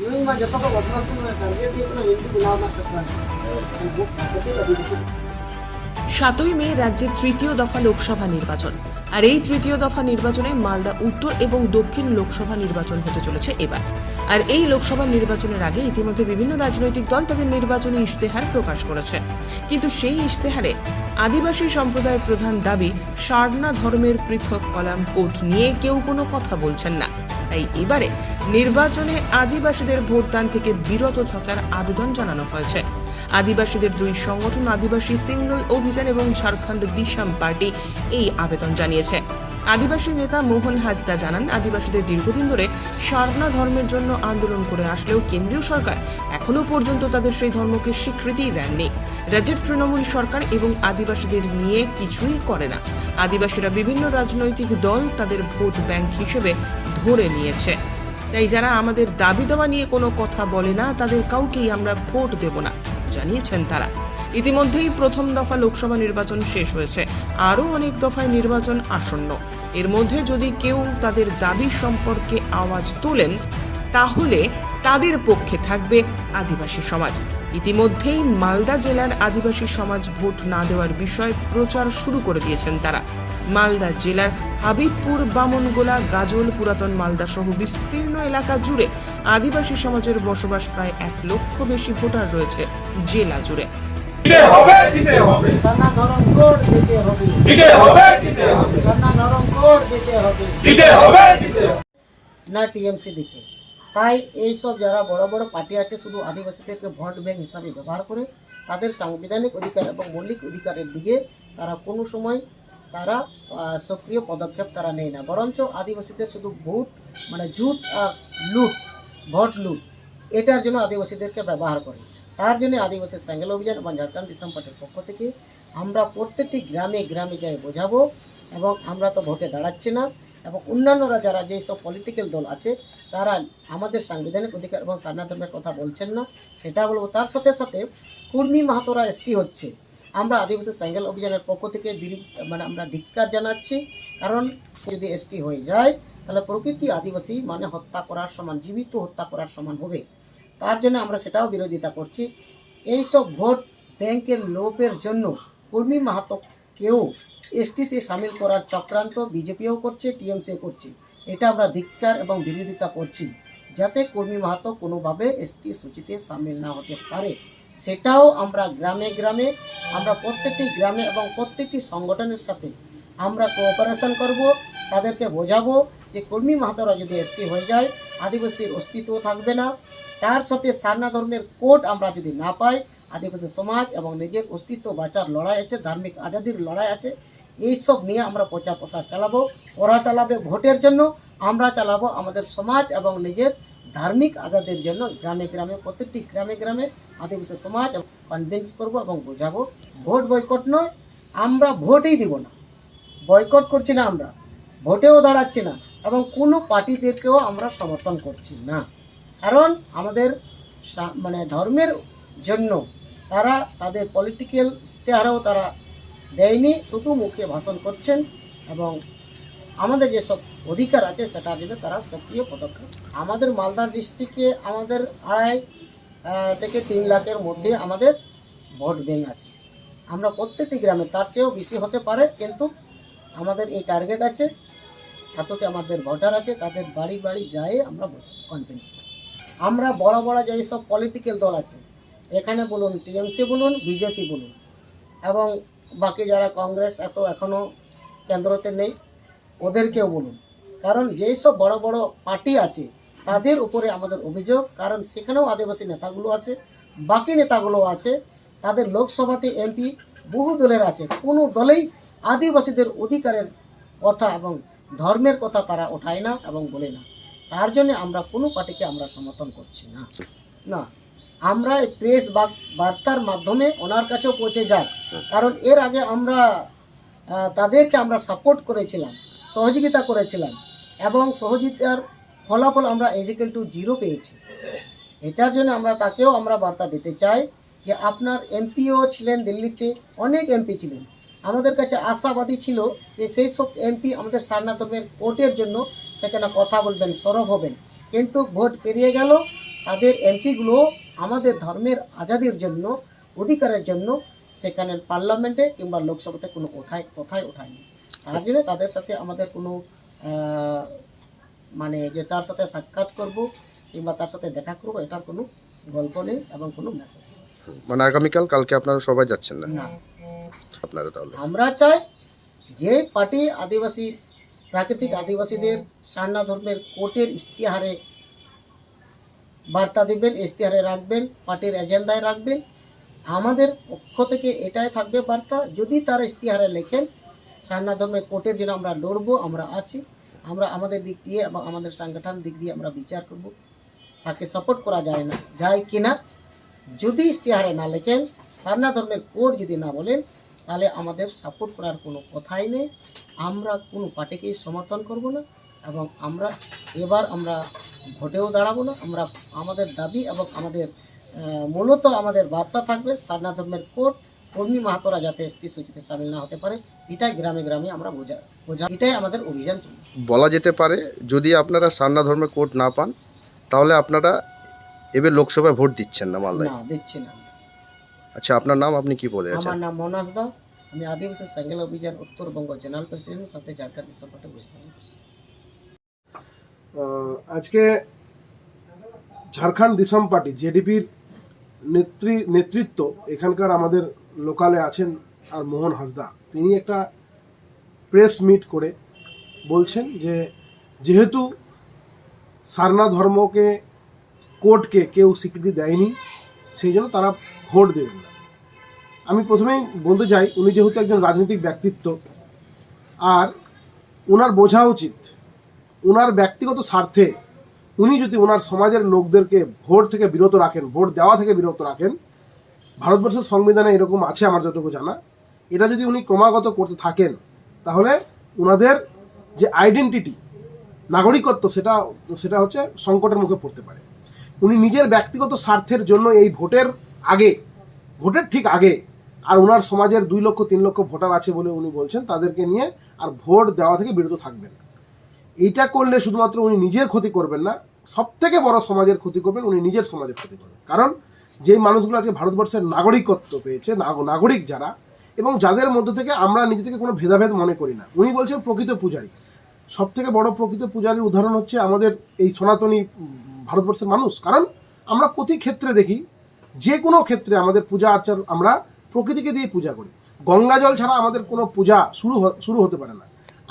Even మా చెప్పక వదిలేస్తున్నా తరగతి ఎందుకు లాభం చెప్పాలి అంతే కదా সাতই মে রাজ্যের তৃতীয় দফা লোকসভা নির্বাচন। আর এই তৃতীয় দফা নির্বাচনে মালদা উত্তর এবং দক্ষিণ লোকসভা নির্বাচন হতে চলেছে এবার। আর এই লোকসভা নির্বাচনের আগে ইতিমধ্যে বিভিন্ন রাজনৈতিক দল তাদের নির্বাচনী ইশতেহার প্রকাশ করেছে। কিন্তু সেই ইশতেহারে আদিবাসী সম্প্রদায়ের প্রধান দাবি, সারনা ধর্মের পৃথক কলাম কোড নিয়ে কেউ কোনো কথা বলছেন না। তাই এবারে নির্বাচনে আদিবাসীদের ভোটদান থেকে বিরত থাকার আবেদন জানানো হয়েছে। আদিবাসীদের দুই সংগঠন আদিবাসী সিঙ্গল অভিযান এবং ঝাড়খণ্ড দিশাম পার্টি এই আবেদন জানিয়েছে। আদিবাসী নেতা মোহন হাজদা জানান, আদিবাসীদের দীর্ঘদিন ধরে সারনা ধর্মের জন্য আন্দোলন করে আসলেও কেন্দ্রীয় সরকার এখনও পর্যন্ত তাদের সেই ধর্মকে স্বীকৃতিই দেননি। রাজ্যের তৃণমূল সরকার এবং আদিবাসীদের নিয়ে কিছুই করে না। আদিবাসীরা বিভিন্ন রাজনৈতিক দল তাদের ভোট ব্যাংক হিসেবে ধরে নিয়েছে। তাই যারা আমাদের দাবি দেওয়া নিয়ে কোনো কথা বলে না, তাদের কাউকেই আমরা ভোট দেব না। জানিয়েছেন তারা। ইতিমধ্যেই প্রথম দফা লোকসভা নির্বাচন শেষ হয়েছে। আরও অনেক দফায় নির্বাচন আসন্ন। এর মধ্যে যদি কেউ তাদের দাবি সম্পর্কে আওয়াজ তোলেন, তাহলে তাদের পক্ষে থাকবে আদিবাসী সমাজ। ইতিমধ্যেই মালদা জেলার আদিবাসী সমাজ ভোট না দেওয়ার বিষয়ে প্রচার শুরু করে দিয়েছেন তারা। মালদা জেলার হাবিবপুর বামনগোলা গাজল পুরাতন মালদা সহ বিস্তীর্ণ এলাকা জুড়ে আদিবাসী সমাজের বসবাস প্রায় এক লক্ষ বেশি ভোটার রয়েছে জেলা জুড়ে। দিতে হবে দিতে হবে। সারনা ধরম কোড দিতে হবে। দিতে হবে দিতে হবে। সারনা ধরম কোড দিতে হবে। দিতে হবে দিতে হবে। না টিএমসি দিচ্ছে। তাই এই সব যারা বড় বড় পার্টি আছে, শুধু আদিবাসীদেরকে ভোট ব্যাংক হিসাবে ব্যবহার করে, তাদের সাংবিধানিক অধিকার এবং মৌলিক অধিকারের দিকে তারা কোনো সময় তারা সক্রিয় পদক্ষেপ তারা নেয় না। বরঞ্চ আদিবাসীদের শুধু ভোট মানে জুট আর লুট, ভোট লুট, এটার জন্য আদিবাসীদেরকে ব্যবহার করে। তার জন্য আদিবাসী স্যাঙ্গেল অভিযান এবং ঝাড়খণ্ড দিশম পার্টির পক্ষ থেকে আমরা প্রত্যেকটি গ্রামে গ্রামে যাই বোঝাবো এবং আমরা তো ভোটে দাঁড়াচ্ছি না। এবং অন্যান্যরা যারা যেই সব পলিটিক্যাল দল আছে, তারা আমাদের সাংবিধানিক অধিকার এবং ধর্মের কথা বলছেন না, সেটা বলব। তার সাথে সাথে কুর্মী মাহাতোরা এসটি হচ্ছে। আমরা আদিবাসী স্যাঙ্গেল অভিযানের পক্ষ থেকে মানে আমরা ধিক্কার জানাচ্ছি, কারণ যদি এসটি হয়ে যায়, তাহলে প্রকৃতি আদিবাসী মানে হত্যা করার সমান, জীবিত হত্যা করার সমান হবে। তার জন্য আমরা সেটাও বিরোধিতা করছি। এইসব ভোট ব্যাংকের লোভের জন্য কর্মী মাহাতোকেও এসটিতে সামিল করার চক্রান্ত বিজেপিও করছে, টিএমসিও করছে। এটা আমরা ধিক্কার এবং বিরোধিতা করছি, যাতে কর্মী মাহাতো কোনোভাবে এসটি সূচিতে সামিল না হতে পারে। সেটাও আমরা গ্রামে গ্রামে, আমরা প্রত্যেকটি গ্রামে এবং প্রত্যেকটি সংগঠনের সাথে আমরা কোঅপারেশন করব, তাদেরকে বোঝাবো যে কর্মী মাহাতোরা যদি এসটি হয়ে যায়, আদিবাসীর অস্তিত্ব থাকবে না। তার সাথে সারনা ধর্মের কোড আমরা যদি না পাই, আদিবাসী সমাজ এবং নিজের অস্তিত্ব বাঁচার লড়াই আছে, ধার্মিক আজাদির লড়াই আছে এইসব নিয়ে আমরা প্রচার প্রসার চালাবো। ওরা চালাবে ভোটের জন্য, আমরা চালাবো আমাদের সমাজ এবং নিজের ধার্মিক আজাদের জন্য গ্রামে গ্রামে, প্রত্যেকটি গ্রামে গ্রামে আদিবাসী সমাজ কনভিন্স করব এবং বোঝাবো, ভোট বয়কট নয়, আমরা ভোটই দিব না। বয়কট করছি না আমরা, ভোটেও দাঁড়াচ্ছি না এবং কোনো পার্টিদেরকেও আমরা সমর্থন করছি না। কারণ আমাদের মানে ধর্মের জন্য তারা তাদের পলিটিক্যাল ইশতেহারেও তারা দেয়নি, শুধু মুখে ভাষণ করছেন এবং আমাদের যেসব অধিকার আছে সেটার জন্য তারা সক্রিয় পদক্ষেপ। আমাদের মালদা ডিস্ট্রিক্টে আমাদের আড়াই থেকে তিন লাখের মধ্যে আমাদের ভোট ব্যাংক আছে। আমরা প্রত্যেকটি গ্রামে তার চেয়েও বেশি হতে পারে, কিন্তু আমাদের এই টার্গেট আছে, এতটি আমাদের ভোটার আছে, তাদের বাড়ি বাড়ি যায় আমরা কনভিন্স করি। আমরা বড় বড় যেই সব পলিটিক্যাল দল আছে, এখানে বলুন, টিএমসি বলুন, বিজেপি বলুন, এবং বাকি যারা কংগ্রেস এত এখনও কেন্দ্রতে নেই, ওদেরকেও বলুন। কারণ যেই সব বড় বড় পার্টি আছে, তাদের উপরে আমাদের অভিযোগ, কারণ সেখানেও আদিবাসী নেতাগুলো আছে, বাকি নেতাগুলো আছে, তাদের লোকসভাতে এমপি, বহু দলের আছে, কোনো দলেই আদিবাসীদের অধিকারের কথা এবং ধর্মের কথা তারা ওঠায় না এবং বলে না। তার জন্য আমরা কোনো পার্টিকে আমরা সমর্থন করছি না। না। আমরা এই প্রেস বা- বার্তার মাধ্যমে ওনার কাছেও পৌঁছে যাক। কারণ এর আগে আমরা তাদেরকে আমরা সাপোর্ট করেছিলাম সহযোগিতা করেছিলাম এবং সহযোগিতার ফলাফল আমরা এজিক্যাল টু জিরো পেয়েছি। এটার জন্য আমরা তাকেও আমরা বার্তা দিতে চাই যে আপনার এমপিও ছিলেন দিল্লিতে অনেক এমপি ছিলেন। আমাদের কাছে আশাবাদী ছিল যে সেই সব এমপি আমাদের সারনা ধর্মের কোর্টের জন্য সেখানে কথা বলবেন সরব হবেন। কিন্তু ভোট পেরিয়ে গেল তাদের এমপিগুলো আমাদের ধর্মের আজাদির জন্য অধিকারের জন্য সেখানে পার্লামেন্টে কিংবা লোকসভাতে কোনো কোথায় কোথায় ওঠায়নি। তার জন্য তাদের সাথে আমাদের কোনো মানে যে তার সাথে সাক্ষাৎ করব কিংবা তার সাথে দেখা করব এটার কোনো গল্প নেই এবং কোনো মেসেজ নেই। মানে আগামীকাল কালকে আপনারা সবাই যাচ্ছেন না? আপনারা তাহলে? আমরা চাই যে পার্টি আদিবাসী প্রাকৃতিক আদিবাসীদের সান্না ধর্মের কোর্টের ইশতেহারে বার্তা দিবেন, ইশতেহারে রাখবেন, পার্টির এজেন্ডায় রাখবেন। আমাদের পক্ষ থেকে এটাই থাকবে বার্তা। যদি তার ইশতেহারে লেখেন, সান্না ধর্মের কোর্টের জন্য আমরা লড়বো, আমরা আছি। আমরা আমাদের দিক দিয়ে এবং আমাদের সংগঠন দিক দিয়ে আমরা বিচার করব। তাকে সাপোর্ট করা যায় না, যায় কিনা যদি ইশতেহারে না লেখেন, সান্না ধর্মের কোর্ট যদি না বলেন, তাহলে আমাদের সাপোর্ট করার কোনো কথাই নেই। আমরা কোনো পার্টিকেই সমর্থন করব না এবং আমরা, এবার আমরা ভোটেও দাঁড়াবো না। আমরা আমাদের দাবি এবং আমাদের মূলত আমাদের বার্তা থাকবে সারনা ধর্মের কোর্ট কর্মী মাহাতরা যাতে এসটি সূচিতে সামিল না হতে পারে। এটাই গ্রামে গ্রামে আমরা বোঝা বোঝা এটাই আমাদের অভিযান বলা যেতে পারে যদি আপনারা সারনা ধর্মের কোর্ট না পান তাহলে আপনারা এবার লোকসভায় ভোট দিচ্ছেন না মালদায়? না দিচ্ছি না। আচ্ছা আপনার নাম আপনি কি পদে আছেন? আমার নাম মনাজ দা। আমি আদিবাসী সেঙ্গেল অভিযান উত্তরবঙ্গ জেনারেল প্রেসিডেন্ট সাথে ঝাড়খণ্ড বুঝতে আহ, আজকে ঝাড়খণ্ড দিসম পার্টি, জেডিপির নেত্রী, নেতৃত্ব এখানকার আমাদের লোকালে আছেন আর মোহন হাসদা। তিনি একটা প্রেস মিট করে বলছেন যে, যেহেতু সারনা ধর্মকে, কোর্টকে কেউ স্বীকৃতি দেয়নি, সেই জন্য তারা ভোট দেবেন না। আমি প্রথমেই বলতে চাই, উনি যেহেতু একজন রাজনৈতিক ব্যক্তিত্ব, আর ওনার বোঝা উচিত ওনার ব্যক্তিগত স্বার্থে উনি যদি ওনার সমাজের লোকদেরকে ভোট থেকে বিরত রাখেন, ভোট দেওয়া থেকে বিরত রাখেন, ভারতবর্ষের সংবিধানে এরকম আছে আমার যতটুকু জানা। এটা যদি উনি ক্রমাগত করতে থাকেন, তাহলে ওনাদের যে আইডেন্টিটি নাগরিকত্ব, সেটা সেটা হচ্ছে সংকটের মুখে পড়তে পারে। উনি নিজের ব্যক্তিগত স্বার্থের জন্য এই ভোটের আগে, ভোটের ঠিক আগে, আর ওনার সমাজের দুই লক্ষ, তিন লক্ষ ভোটার আছে বলে উনি বলছেন, তাদেরকে নিয়ে আর ভোট দেওয়া থেকে বিরত থাকবেন এইটা করলে শুধুমাত্র উনি নিজের ক্ষতি করবেন না সব থেকে বড় সমাজের ক্ষতি করবেন উনি নিজের সমাজের ক্ষতি করবেন। কারণ যেই মানুষগুলো আজকে ভারতবর্ষের নাগরিকত্ব পেয়েছে নাগরিক যারা, এবং যাদের মধ্যে থেকে আমরা নিজে থেকে কোনো ভেদাভেদ মনে করি না, উনি বলছেন প্রকৃত পূজারী। সব থেকে বড় প্রকৃত পূজারীর উদাহরণ হচ্ছে আমাদের এই সনাতনী ভারতবর্ষের মানুষ। কারণ আমরা প্রতি ক্ষেত্রে দেখি, যে কোনো ক্ষেত্রে আমাদের পূজা আর্চার আমরা প্রকৃতিকে দিয়ে পূজা করি। গঙ্গা জল ছাড়া আমাদের কোনো পূজা শুরু শুরু হতে পারে না।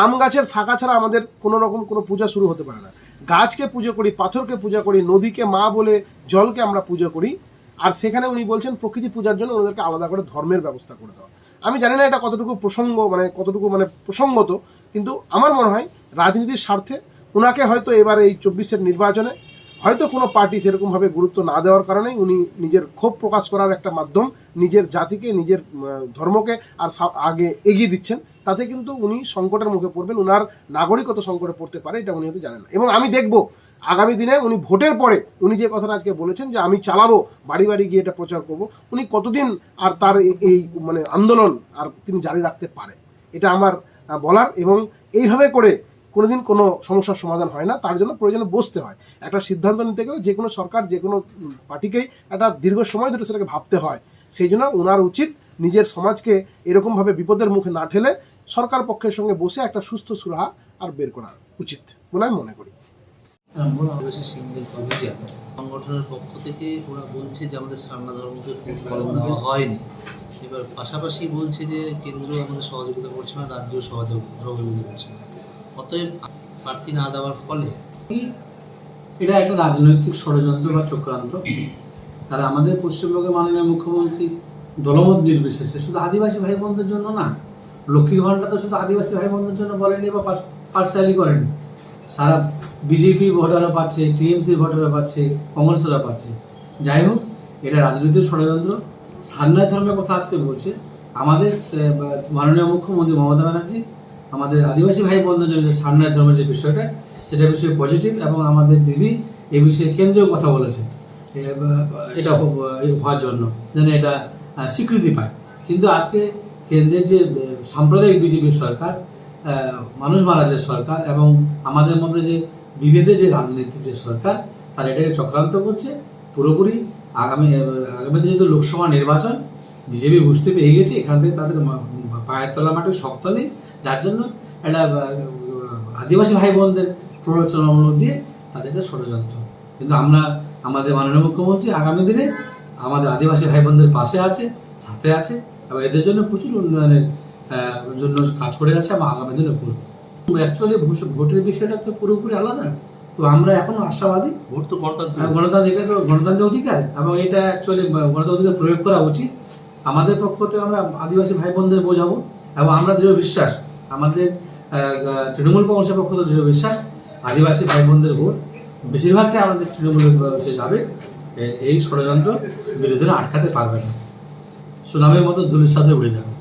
আম গাছের শাখা ছাড়া আমাদের কোনো রকম কোনো পূজা শুরু হতে পারে না। গাছকে পুজো করি, পাথরকে পূজা করি, নদীকে মা বলে জলকে আমরা পুজো করি। আর সেখানে উনি বলছেন, প্রকৃতি পূজার জন্য ওনাদেরকে আলাদা করে ধর্মের ব্যবস্থা করে দেওয়া। আমি জানি না এটা কতটুকু প্রসঙ্গ মানে কতটুকু মানে প্রসঙ্গত, কিন্তু আমার মনে হয় রাজনীতির স্বার্থে ওনাকে হয়তো এবার এই চব্বিশের নির্বাচনে হয়তো কোনো পার্টি সেরকমভাবে গুরুত্ব না দেওয়ার কারণেই উনি নিজের ক্ষোভ প্রকাশ করার একটা মাধ্যম নিজের জাতিকে, নিজের ধর্মকে আর আগে এগিয়ে দিচ্ছেন। তাতে কিন্তু উনি সংকটের মুখে পড়বেন, উনার নাগরিকত সংকটে পড়তে পারে, এটা উনি হয়তো জানেন না। এবং আমি দেখব, আগামী দিনে উনি ভোটের পরে, উনি যে কথাটা আজকে বলেছেন যে আমি চালাবো, বাড়ি বাড়ি গিয়ে এটা প্রচার করব, উনি কতদিন আর তার এই- মানে আন্দোলন আর তিনি জারি রাখতে পারে, এটা আমার বলার। এবং এইভাবে করে কোনোদিন কোনো সমস্যার সমাধান হয় না। তার জন্য প্রয়োজনে বসতে হয়। একটা সিদ্ধান্ত নিতে গেলে যে কোনো সরকার যে কোনো পার্টিকেই একটা দীর্ঘ সময় ধরে সেটাকে ভাবতে হয়। সেই জন্য ওনার উচিত নিজের সমাজকে এরকমভাবে বিপদের মুখে না ঠেলে সরকার পক্ষের সঙ্গে বসে একটা সুস্থ সুরাহা আর বের করা উচিত বলে আমি মনে করি। সংগঠনের পক্ষ থেকে ওরা বলছে যে আমাদের সারনা ধর্মকে হয়নি। এবার পাশাপাশি বলছে যে কেন্দ্র আমাদের সহযোগিতা করছে না, রাজ্য সহযোগ সহযোগিতা করছে না। অতএব প্রার্থী না দেওয়ার ফলে এটা একটা রাজনৈতিক ষড়যন্ত্র বা চক্রান্ত। কারণ আমাদের পশ্চিমবঙ্গের মাননীয় মুখ্যমন্ত্রী দলমত নির্বিশেষে শুধু আদিবাসী ভাই বোনদের জন্য না, লক্ষ্মীর ভাণ্ডার তো শুধু আদিবাসী ভাই বোনদের জন্য বলেনি বা পার্সালি করেনি। সারা বিজেপি ভোটাররা পাচ্ছে টিএমসি ভোটাররা পাচ্ছে, কংগ্রেসরা পাচ্ছে। যাই হোক, এটা রাজনৈতিক ষড়যন্ত্র। সান্নায় ধর্মের কথা আজকে বলছে। আমাদের মাননীয় মুখ্যমন্ত্রী মমতা ব্যানার্জি আমাদের আদিবাসী ভাই বোনদের জন্য যে সান্নায় ধর্মের যে বিষয়টা সেটা বিষয়ে পজিটিভ এবং আমাদের দিদি এই বিষয়ে কেন্দ্রীয় কথা বলেছে এটা হওয়ার জন্য যেন এটা স্বীকৃতি পায়। কিন্তু আজকে কেন্দ্রের যে সাম্প্রদায়িক বিজেপির সরকার মানুষ মারা যে সরকার এবং আমাদের মধ্যে যে বিভেদের যে রাজনীতির যে সরকার তারা এটাকে চক্রান্ত করছে। পুরোপুরি আগামী আগামীতে যেহেতু লোকসভা নির্বাচন বিজেপি বুঝতে পেরে গেছে এখান থেকে তাদের পায়ের তলা মাঠে শক্ত নেই। যার জন্য একটা আদিবাসী ভাই বোনদের প্ররোচনামূলক দিয়ে তাদের একটা ষড়যন্ত্র। কিন্তু আমরা আমাদের মাননীয় মুখ্যমন্ত্রী আগামী দিনে আমাদের আদিবাসী ভাই বোনদের পাশে আছে সাথে আছে এবং এদের জন্য প্রচুর উন্নয়নের জন্য কাজ করে আছে এবং আগামী দিনে করবে অ্যাকচুয়ালি ভোটের বিষয়টা তো পুরোপুরি আলাদা। তো আমরা এখনও আশাবাদী। ভোট তো গণতান্ত্রিক। গণতান্ত্রিক এটা তো গণতান্ত্রিক অধিকার এবং এটা অ্যাকচুয়ালি গণতান্ত্রিক অধিকার প্রয়োগ করা উচিত। আমাদের পক্ষ থেকে আমরা আদিবাসী ভাই বোনদের বোঝাবো এবং আমরা দৃঢ় বিশ্বাস, আমাদের তৃণমূল কংগ্রেসের পক্ষ থেকে দৃঢ় বিশ্বাস, আদিবাসী ভাই বোনদের ভোট বেশিরভাগটাই আমাদের তৃণমূল সে যাবে। এই ষড়যন্ত্র বিরোধীরা আটকাতে পারবে না। সুনামের মতো ধুলির উড়ে যাবে।